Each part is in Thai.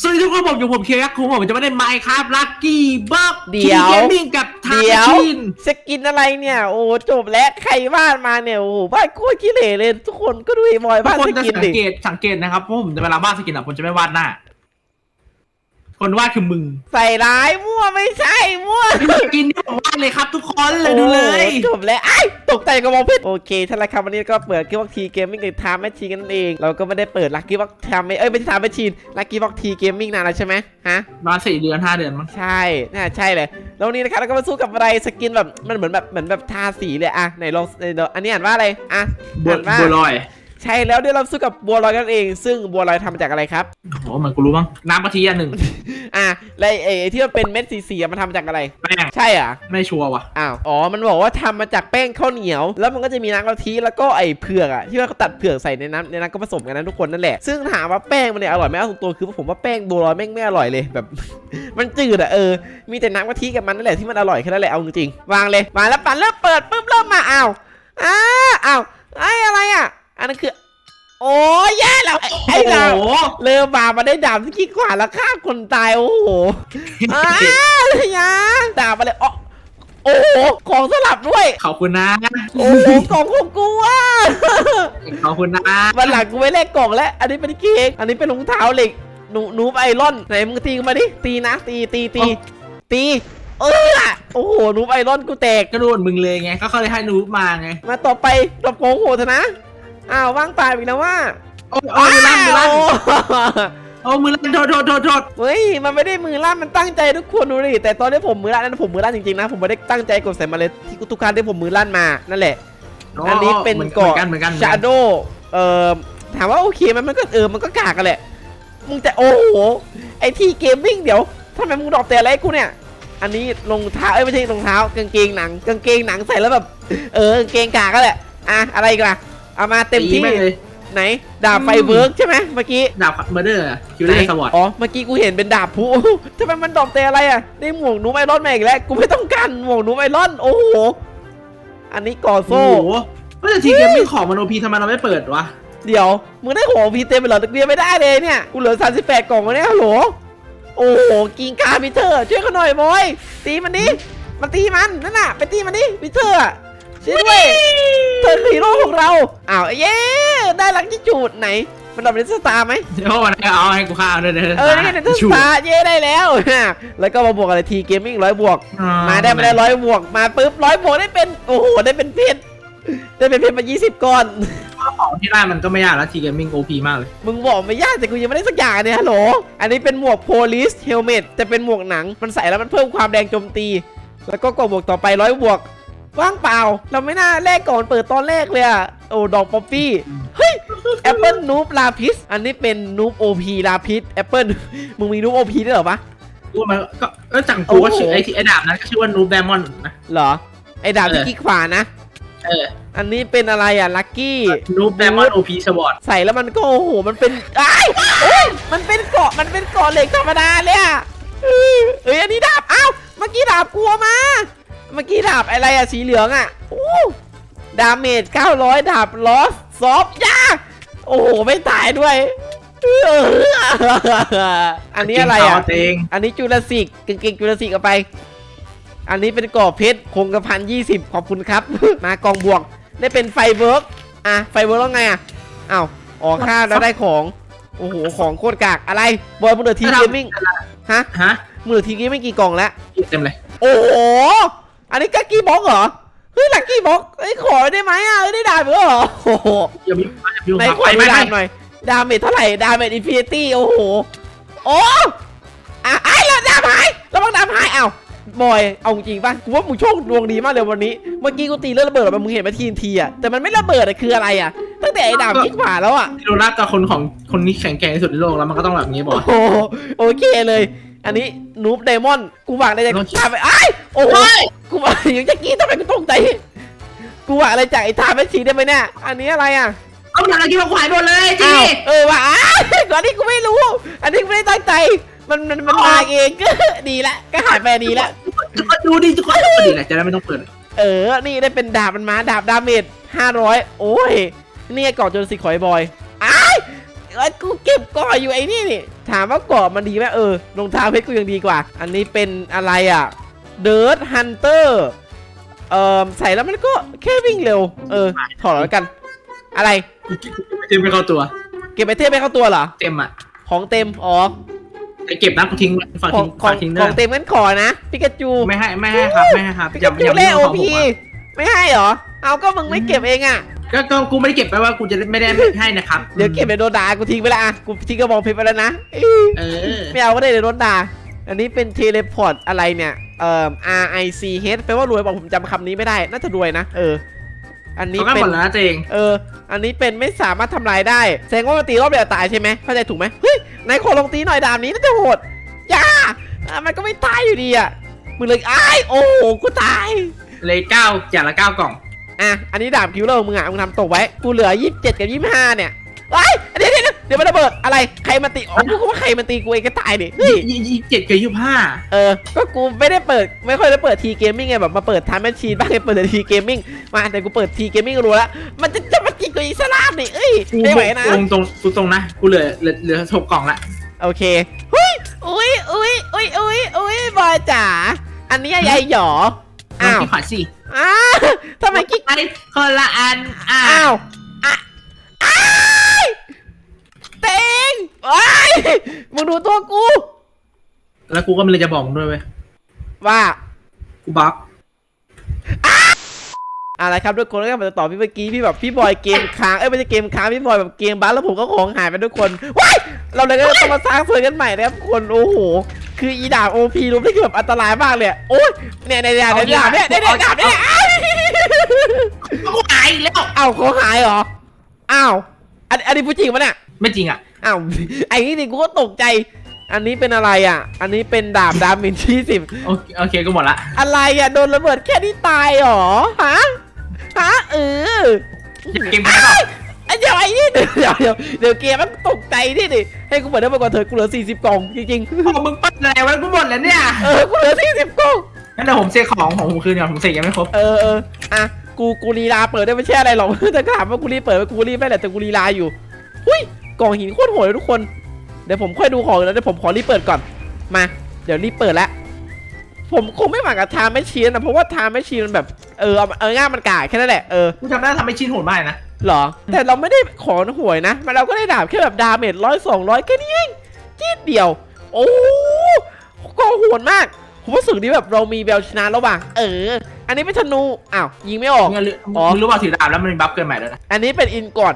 สวัสดีทุกคนผมอยู่ผมเคียร์ยักษ์คุงผมจะไม่ได้ไมค์ครับลักกี้บัคเดี๋ยว เกมมิ่งกับทาเดี๋ยวชินสกินอะไรเนี่ย โอ้จบแล้วใครวาดมาเนี่ยโอ้บ้านโคตรขี้เหร่เลย ทุกคนก็ดูไอ้บอยทุกบ้านคนสจะกินสัดิงเกตสังเกตนะครับเพราะผมจะเวลาวาดสกินอะผมจะไม่วาดหน้า คนวาดคือมึงใส่ร้ายมั่วไม่ใช่มั่วสกินที่ผมวาดเลยครับทุกคนเลยดูเลยโอ้จบแล้วไอ้ายตกใจกับมองเพชรโอเคท่านละครับวันนี้ก็เปิดกิ๊กบ็อกทีเกมมิ่งกับทามแมชชีนกันนั่นเอง เราก็ไม่ได้เปิดลักกี้บ็อกทามเอ้ยไม่ใช่ทามแมชชีนลักกี้บ็อกทีเกมมิ่งนานแล้วใช่ไหมฮะมาสี่เดือนห้าเดือนมั้งใช่น่าใช่เลยแล้ววันนี้นะครับเราก็มาสู้กับอะไรสกินแบบมันเหมือนแบบเหมือนแบบทาสีเลยอะไหนลองเดี๋ยวอันนี้อ่านว่าอะไรอะบัวอ่านว่าบัวลอย ใช่แล้วเดี๋ยวเราสู้กับบัวลอยกันเอง ซึ่งบัวลอยทำมาจากอะไรครับ โอ้โหเหมือนกูรู้มั้งน้ำกะทิอันหนึ่งอะแล้วไอ้ไอ้ที่มันเป็นเม็ดสีๆอะมันทำมาจากอะไร แป้งใช่อะไม่ชัวร์ว่ะอ้าวอ๋อมันบอกว่าทำมาจากแป้งข้าวเหนียว แล้วมันก็จะมีน้ำกะทิแล้วก็ไอ้เผือกอะที่ว่าเขาตัดเผือกใส่ในน้ำในน้ำก็ผสมกันนะทุกคนนั่นแหละ ซึ่งถามว่าแป้งมันเนี่ยอร่อยไหมเอาตรงๆคือผมว่าแป้งบัวลอยแม่งไม่อร่อยเลยแบบ มันจืดอะเออ มีแต่น้ำกะทิกับมันนั่นแหละที่มันอร่อยแค่นั้นแหละเอาจริงๆวางเลยมาแล้วปั่นเริ่มเปิดปุ๊บเริ่มมาอ้าวอ้าอ้าวไอ้อะไรอะ อันนั้นคือ โอ้ยแย่แล้วไอ้ไอ้โอ้ดาบโหเริ่มมามาได้ดาบที่ขี้ขวาแล้วฆ่าคนตายโอ้โหอ้าวเลยยะดาบมาเลยอ๋อโอ้โหของสลับด้วย ขอบคุณนะ โอ้โหของของกูอะขอบคุณนะวันหลังกูไม่แลกกล่องแล้ว อันนี้เป็นเค้กอันนี้เป็นรองเท้าเหล็กหนูหนูไอรอนไหนมึงตีกูมาดิตีนะ ตีตีตีตีเออโอ้โหหนูไอรอนกูแตกก็โดนมึงเลยไงก็เขาเลยให้นูบมาไงมาต่อไปดอกโกงโหดเถอะนะ อ้าวว่างตายอีกแล้วว่าโอ้ยโอ้ยมือลั่นมือลั่นอ้าวโอ้มือลั่นโทษโทษโทษโทษเฮ้ยมันไม่ได้มือลั่นมันตั้งใจทุกคนดูดิแต่ตอนนี้ผมมือลั่นนั้นผมมือลั่นจริงๆนะผมไม่ได้ตั้งใจกดใส่มาเลยที่ทุกครั้งที่ผมมือลั่นมานั่นแหละอันนี้เป็นหมือเกาะกันเหมือนกันเหมือนชากันโดเอ่อถามว่าโอเคไหมมันก็เออมันก็กากกันแหละมึงจะโอ้โหไอที่เกมมิ่งเดี๋ยวทำไมมึงดรอกแต่อะไรให้กูเนี่ยอันนี้รองเท้าเอ้ยไม่ใช่รองเท้ากางเกงหนังกางเกงหนังใส่แล้วแบบ เออกางเกงกากก็แหละอะอะไรอีกันล่ะ เอามาเต็มที่แงเลย ไหนดาบไฟเวิร์กใช่ไหมเมื่อกี้ดาบเมอร์เดอร์คิวเลอร์สวอตอ๋อเมื่อกี้กูเห็นเป็นดาบพุทำไมมันดอกแต่อะไรอะนี่หมวกหนูไอรอนมาอีกแล้วกูไม่ต้องการหมวกหนูไอรอนโอ้โหอันนี้ก่อโอ้โซ่โหก็จะทีเกมมิ่งของมโนพีทำไมเราไม่เปิดวะเดี๋ยวมึงได้ของพีเต็มไปเหรอตะเกียบไม่ได้เลยเนี่ยกูเหลือ38กล่องวะเนี่ยฮัลโหลโอ้โหกิงกาพีเตอร์ช่วยเขาหน่อยบอยตีมันดิมันตีมันนั่นน่ะไปตีมันดิพีเตอร์อะช่วยด้วย เธอคือฮีโร่ของเราอ้าวเย้ได้ลักที่จูดไหน มันดอกเป็นสตาร์ไหมเดี๋ยววันนี้เอาให้กูข้าวด้วยเด้เออนี่เป็นสตาร์เย้ได้แล้วแล้วก็มาบวกอะไรทีเกมมิ่งร้อยบวก มาได้มาได้ร้อยบวกมาปุ๊บร้อยบวกได้เป็นโอ้โหได้เป็นเพชรได้เป็นเพชรมา20ก้อนของที่ได้มันก็ไม่ยากแล้วทีเกมมิ่งโอพีมากเลย มึงบอกไม่ยากแต่กูยังไม่ได้สักอย่างเนี่ยฮัลโหล อันนี้เป็นหมวกโพลิสเฮลเมตจะเป็นหมวกหนัง มันใส่แล้วมันเพิ่มความแรงโจมตี แล้วก็กดบวกต่อไปร้อยบวก ว่างเปล่า เราไม่น่าแลกก่อนเปิดตอนแรกเลยอะโอ้ดอกป๊อปปี้ เฮ้ยแอปเปิลนูบลาพิส อันนี้เป็นนูบโอพีลาพิสแอปเปิลมึงมีนูบโอพีด้วยเหรอปะกูมันก็เออจังกูก็ชื่อโอ้โหไอ้ที่ไอ้ดาบนั้นก็ชื่อว่านูบไดมอนด์นะ เหรอ ไอ้ดาบที่เออกี้ขวานะ เออ อันนี้เป็นอะไรอะลักกี้นูบไดมอนด์โอพีสวอตใส่แล้วมันก็โอ้โหมันเป็นไอ้ายโอ้ยมันเป็นเกาะมันเป็นเกาะเหล็กธรรมดาเลยอะเอ้ยเอ้ยอันนี้ดาบอ้าวเมื่อกี้ดาบกลัวมา เมื่อกี้ดาบอะไรอะสีเหลืองอะโอ้ดาเมจ900 ดาบลอสซอฟยาโอ้โห ไม่ตายด้วยเอออันนี้อะไรอะเองอันนี้จุลศิกกางเกงจุลศิกเอาไป อันนี้เป็นกรอบเพชรคงกระพันยี่สิบขอบคุณครับ มากองบวก ได้เป็นไฟเวิร์กอะ ไฟเวิร์กแล้วไงอะอ้าวออกค่าแล้วได้ของ โอ้โห ของโคตรกาก อะไร บอยมึงเหลือทีเกมมิ่ง ฮะ ฮะมึงเหลือทีเกมมิ่งกี่กล่องแล้ว เต็มเลย โอ้โห อันนี้กักกี้บ็อกเหรอ เฮ้ยลักกี้บ็อกเอ้ยขอได้ไหมอะเอ้ยได้ดาบเหรอโอ้โหอย่ามีอย่ามีไหนหัวขอไปดูไม่ดาได้บหน่อย ดาเมจเท่าไหร่ ดาเมจอินฟินิตี้ โอ้โห โอ้อะไอ้แล้วดาบหายแล้วบังดาบหายเอ้าบอย เอาจริงป่ะ กูว่ามึงโชคดวงดีมากเลยวันนี้ เมื่อกี้กูตีเลือดระเบิดออกมามึงเห็นไหมทีนทีอะ แต่มันไม่ระเบิดอะคืออะไรอะ ตั้งแต่ไอ้ดาบยิ่งกว่าแล้วอะโดนัทกับคนของคนนี้แข็งแกร่งที่สุดในโลกแล้วมันก็ต้องแบบนี้บอโอ้กโหโอเคเลย อันนี้นูบไดมอนด์กูหวังอะไรจากโอเคทาไปไอ้ายโอ้โหเฮ้ยกูหวังอย่างจะกี้ทำไมกูตกใจกูหวังอะไรจากไอ้ทาแมชชีได้ไหมเนี่ยอันนี้อะไรอะเอาอย่างไรกินมาขวายหมดเลยจีอ้าวเออว่ะอ้าวก่อนนี้กูไม่รู้ อันนี้กูไม่ได้ตั้งใจมันมันมันมาเองก็ดีละก็หายไปดีละทุกคนดูดิทุกคนดูดิแหละจะได้ไม่ต้องเปิดเออ นี่ได้เป็นดาบมันมาดาบดาเมจ500โอ้ยนี่ไงเกาะจนสิขอยบอยอ้าย เอ้ยกูเก็บก่ออยู่ไอ้นี่นี่ ถามว่าก่อมันดีไหมเออรองเท้าเพชรกูยังดีกว่า อันนี้เป็นอะไรอะเดิร์ h ฮันเตอร์เอ่อใส่แล้วมันก็แค่วิ่งเร็ว เออ ถอดแล้วกัน อะไร เต็มไปเข้าตัว เก็บไอเทมไปเข้าตัวเหรอ เต็มอะของเต็ม อ๋อไอเก็บนะกูทิ้งฝากของทิ้งของฝากทิ้งขด้วอยงเต็มงั้นขอนะปิกาจูไม่ให้ไม่ให้ครับไม่ให้ครับปิอย่ากาจูอย่าเล่โอของผมพีอะไม่ให้เหรอ เอาก็มึงไม่เก็บเองอะ ก็ก็กูไม่ได้เก็บไปว่ากูจะไม่ได้ให้นะครับเดี๋ยวเก็บไปโดนด่ากูทิ้งไปและอะกูทิ้งกระบองเพชรไปแล้วนะเออไม่เอาก็ได้เดี๋ยวโดนด่าอันนี้เป็นเทเลพอร์ตอะไรเนี่ยเอ่อ R I C H แปลว่ารวยบอกผมจำคำนี้ไม่ได้ น่าจะรวยนะ เออ อันนี้เขาก็เป็หมนดแล้วนะเจงเออ อันนี้เป็นไม่สามารถทำลายได้แสดงว่ามันตีรอบเดียวตายใช่ไหมเข้าใจถูกไหมเฮ้ยไหนขอลองตีหน่อยดาบนี้น่าจะโหดอย่าอะมันก็ไม่ตายอยู่ดีอะมึงเลยอ้ายโอ้โหกูตายเลยเก้าอย่างละเก้ากล่อง อะ อันนี้ดาบคิวเลอร์มึงอะมึงทำตกไว้ กูเหลือ 27 กับ 25 เนี่ยไอ้ยเดี๋ยวเดี๋ยวเดี๋ยวเดี๋ยวมันระเบิดอะไร ใครมาตี อ๋อ กูก็ว่าใครมาตีกูเองก็ตายดิเฮ้ยยี่ยี่เจ็ดกับยี่ห้าเออ ก็กูไม่ได้เปิด ไม่ค่อยได้เปิดทีเกมมิ่งไงแบบมาเปิดทำแมชชีนบ้างไงเปิดแต่ทีเกมมิ่ง มาแต่กูเปิดทีเกมมิ่งรู้แล้ว มันจะจะมากินกูอีสลามนี่เอ้ยกูไม่ไหวนะ ตรงตรงกูตรงนะ กูเหลือเหลือเหลือหกกล่องละ โอเคเฮ้ยอุ้ยอุ้ยอุ้ยอุ้ยอุ้ยบอยจ๋า อันนี้ยายหยออ้าวที่ขวาสิ อ้าวทำไมกิ๊กไปคนละอันอะอ้าวอะอ้ายเต็งว้ายมึงดูตัวกู แล้วกูก็ไม่เลยจะบอกมึงด้วยเว้ยว่า กูบล็อกอะไรครับทุกคนแล้วก็มาต่อพี่เมื่อกี้พี่แบบพี่บอยเกมค้างเอ้ยไม่ใช่เกมค้างพี่บอยแบบเกมบัสแล้วผมก็ของหายไปทุกคนว้ายเราเลยก็ต้องมาสร้างเฟิร์นกันใหม่นะครับทุกคนโอ้โห คืออีดาบโอพีรู้ได้คือแบบอันตรายมากเลยโอ้ยเนี่ยเนี่ยเนี่ยเนี่ยดาบเนี่ยเนี่ยเนี่ยดาบเนี่ยอ้าวกูหายอีกแล้ว อ้าวของหายเหรอ อ้าว อันอันนี้พูดจริงปะเนี่ย ไม่จริงอะ อ้าวไอ้นี่ดิกูก็ตกใจ อันนี้เป็นอะไรอะ อันนี้เป็นดาบดามินที่สิบ โอเคโอเคก็หมดละ อะไรอะ โดนระเบิดแค่นี้ตายเหรอ ฮะ ฮะเออ เกมแพ้เปล่าไอ้ เดี๋ยวไอ้นี่เดี๋ยวเดี๋ยวเดี๋ยวเกมมันตกใจนี่ดิให้กูเปิดได้ไปก่อนเถอกูเหลือ40กล่องจริงพอมึงปั้นอะไรวะกูหมดแล้วเนี่ยๆเออกูเหลือ40กล่องงั้นเดี๋ยวผมเซ็ของของผมคืนก่อนผมเซ็ยังไม่ครบเออเอออะกูกูลีลาเปิดได้ไม่ใช่อะไรหรอก แต่ถามว่ากูรีบเปิดไหมกูรีบได้แหละแต่กูลีลาอยู่หุ้ยกล่องหินโคตรโหดเลยทุกคนเดี๋ยวผมค่อยดูของแล้วเดี๋ยวผมขอรีบเปิดก่อนมา เดี๋ยวรีบเปิดแล้วผมคงไม่หวังกับทามแมชชีนนะเพราะว่าทามแมชชีนมันแบบเออเอาเอง่ายมันกาดแค่นั้นแหละเออ กูจำได้ทำให้ชิ้นโหดมากเลยนะ หรอ แต่เราไม่ได้ขอหวยนะมันเราก็ได้ดาบแค่แบบดาเมจร้อยสองร้อยแค่นี้เองจีดเดียว โอ้ก็โหดมากผมรู้สึกนี้แบบเรามีแววชนะแล้วว่ะเออ อันนี้เป็นธนูอ้าวยิงไม่ออกมึงรู้อ๋อมึงรู้ว่าถือดาบแล้วมันมีบัฟเกินใหม่แล้วยนะอันนี้เป็นอินก่อน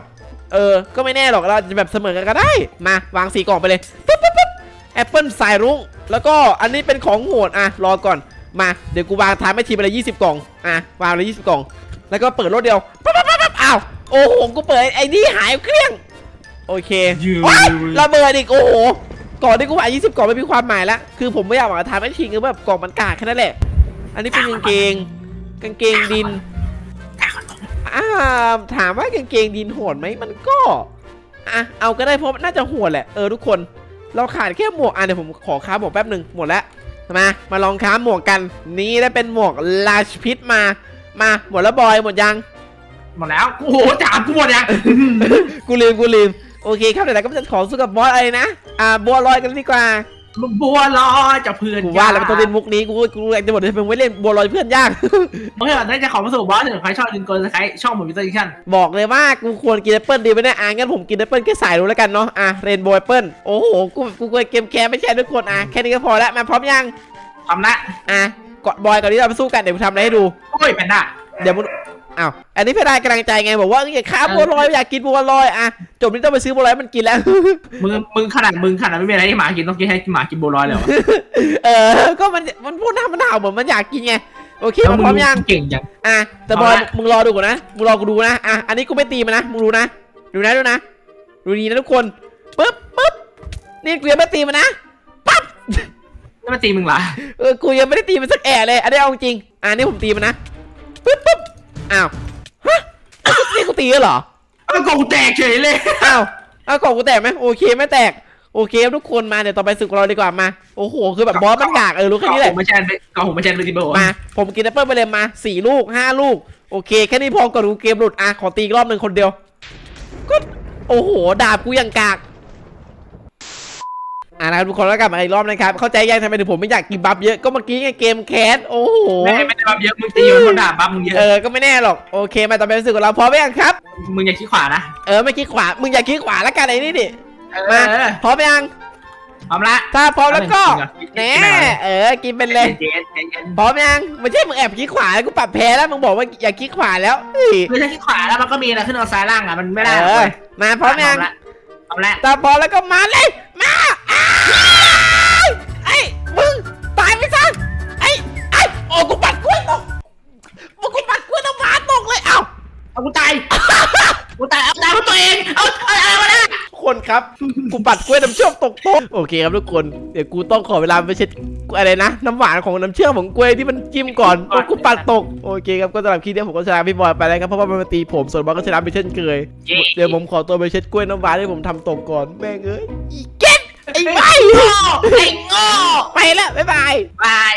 เออ ก็ไม่แน่หรอกเราจะแบบเสมอกันก็ได้ มาวางสีกล่องไปเลยปุ๊บปุ๊บปุ๊บแอปเปิลสายรุ้งแล้วก็อันนี้เป็นของโหดอะรอก่อนมาเดี๋ยวกูวางทายไม่ทีไปเลยยี่สิบกล่องอะวางเลยยี่สิบกล่อง แล้วก็เปิดรถเดียว โอ้โห กูเปิดไอ้นี่หายเกลี้ยงโอเคยืนว้ายระเบิดอีกโอ้โหก่อนที่กูหายยี่สิบกล่องไม่มีความหมายละคือผมไม่อยากหวังทายไม่ทีคือแบบกล่องมันกากแค่นั้นแหละ อันนี้เป็นกางเกง กางเกงดินอ่าถามว่ากางเกงดินโหดไหมมันก็อะเอาก็ได้เพราะน่าจะโหดแหละเออทุกคน เราขาดแค่หมวกอะเดี๋ยวผมขอค้าหมวกแป๊บหนึ่งหมดแล้วมามาลองค้าหมวกกัน นี่ได้เป็นหมวกลาชพิษมา มาหมดแล้วบอยหมดยัง หมดแล้วโอ้โหจามกูหมดยังกูลืมกูลืมโอเคครับเดี๋ยวเราก็จะขอสู้กับบอสอะไรนะอ่าบัวลอยกันดีกว่าบัวลอยจะเพื่อนกูว่าแล้วมันต้องเล่นมุกนี้กูกูอยากจะบอกเลยมึงไม่เล่นบัวลอยเพื่อนยากเมื่อไหร่จะขอมาสู่บอสถึงใครชอบลินโกนสไครช่องผมมิสเตอร์ดิชั่นบอกเลยว่ากูควรกินแอปเปิลดีไหมเนี่ยอะงั้นผมกินแอปเปิลแค่สายรู้แล้วกันเนาะอะเรนโบว์แอปเปิลโอ้โหกูกูกลัวเกมแคร์ไม่ใช่ทุกคนอะแค่นี้ก็พอแล้วมาพร้อมยังทำละอะกดบอยก่อนที่เราไปสู้กันเดี๋ยวผมทำอะไรให้ดูโอ้ยแพนด้าเดี๋ยวมึง อ้าวอันนี้เพดานกำลังใจไงบอกว่าอยากฆ่าบัวลอยอยากกินบัวลอยอะจบนี้ต้องไปซื้อบัวลอยให้มันกินแล้ว มึงมึงขนาดมึงขนาดไม่มีอะไรให้หมากินต้องกินให้หมากินบัวลอยเลยวะเออ ก็มันมันพูดหน้ามันหนาวเหมือนมันอยากกินไงโอเคแล้วมาพร้อมยังเก่งจังอะแต่บอยเอาละมึงรอดูก่อนนะมึงรอกูดูนะอะอันนี้กูไม่ตีมันนะมึงดูนะดูนะดูนะดูดีนะทุกคนปึ๊บปึ๊บนี่กูยังไม่ตีมันนะนี่มาตีมึงเหรอเออกูยังไม่ได้ตีมันสักแอะเลยอันนี้เอาจริงอ่านี่ผมตีมันนะปึ๊บปึ๊บ อ้าวฮะนี่กูตีแล้วเหรอเอากล่องแตกเฉยเลย อ้าวอ้าวกล่องกูแตกไหมโอเคไม่แตก โอเคครับทุกคนมาเดี๋ยวต่อไปศึกของเราดีกว่ามา โอ้โห คือแบบบอสมันกากเออรู้แค่นี้แหละผมไม่ใช่กล่องผมไม่ใช่เลยจิโบมา ผมกินแอปเปิ้ลไปเลยมาสี่ลูกห้าลูก โอเค แค่นี้พอก่อนกูเกมหลุด อะ ขอตีอีกรอบหนึ่งคนเดียว ก็ โอ้โห ดาบกูยังกาก อ่านะครับทุกคนแล้วกลับมาอีกรอบนะครับเข้าใจยังทำไมถึงผมไม่อยากกินบัฟเยอะก็เมื่อกี้ไงเกมแคสโอ้โหไม่ไม่ได้บัฟเยอะมึงตีมันคนด่าบัฟมึงเยอะเออก็ไม่แน่หรอกโอเคมาต่อไปเป็นสื่อของเราพร้อมไหมยังครับ มึงอย่าขี้ขวานะเออไม่คิดขวามึงอย่าคิดขวาแล้วกันไอ้นี่ดิเอมาอพร้อมไหมยังพร้อมละถ้าพร้อมแล้วก็กินแหน่กินก่อนเออกินเป็นเลยเย็นเย็นเย็นพร้อมยังไม่ใช่มึงแอบคิดขวาแล้วกูปรับแพ้แล้วมึงบอกว่าอย่าคิดขวาแล้วเฮ้ยไม่ใช่ขี้ขวาแล้วมันก็มีอะไรขึ้นเอาซ้ายล่างอะมันไม่ได้เอหรอกอเว้ยมาพร้อมยังละพร้อมละถ้าพร้อมแล้วก็มาเลย เอากูตายกูตายเอาตายเพราะตัวเองเอาเอาเอามาละคนครับกูปัดกล้วยน้ำเชื่อมตกโต๊ะโอเคครับทุกคนเดี๋ยวกูต้องขอเวลาไปเช็ดอะไรนะน้ำหวานของน้ำเชื่อมของกล้วยที่มันจิ้มก่อนเพราะกูปัดตกโอเคครับก็สำหรับคลิปนี้ผมก็ชนะพี่บอยไปแล้วครับเพราะว่ามันมาตีผมส่วนบอลก็ชนะไปเช่นเคยเย้เดี๋ยวผมขอตัวไปเช็ดกล้วยน้ำหวานที่ผมทำตกก่อนแม่งเอ้ยอีเก็ตไอ้ไม่โง่ไอ้โง่ไปแล้วบ๊ายบาย บาย